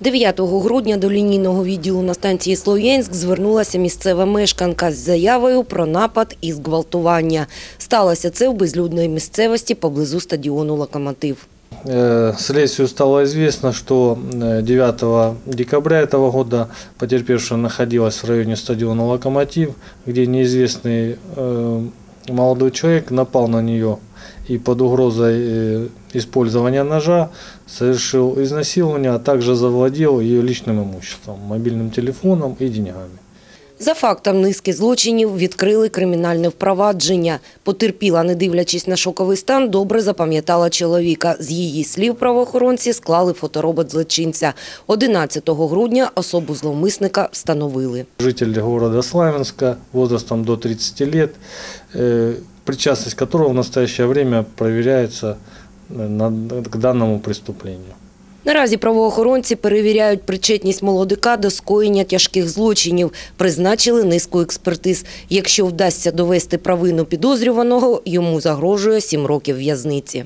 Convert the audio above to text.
9 грудня до лінійного відділу на станції Слов'янськ звернулася місцева мешканка з заявою про напад і зґвалтування. Сталося це в безлюдної місцевості поблизу стадіону «Локомотив». Э, Следствию стало известно, что э, 9 декабря этого года потерпевшая находилась в районе стадиона «Локомотив», где неизвестный э, молодой человек напал на нее и под угрозой э, использования ножа совершил изнасилование, а также завладел ее личным имуществом, мобильным телефоном и деньгами. За фактом низки злочинів відкрили кримінальне впровадження. Потерпіла, не дивлячись на шоковий стан, добре запам'ятала чоловіка. З її слів правоохоронці склали фоторобот злочинця. 11 грудня особу зловмисника встановили. Житель города Славянска возрастом до 30 лет, э, причастность которого в настоящее время проверяется э, к данному преступлению. Наразі правоохоронці перевіряють причетність молодика до скоєння тяжких злочинів. Призначили низку експертиз. Якщо вдасться довести правину підозрюваного, йому загрожує 7 років в'язниці.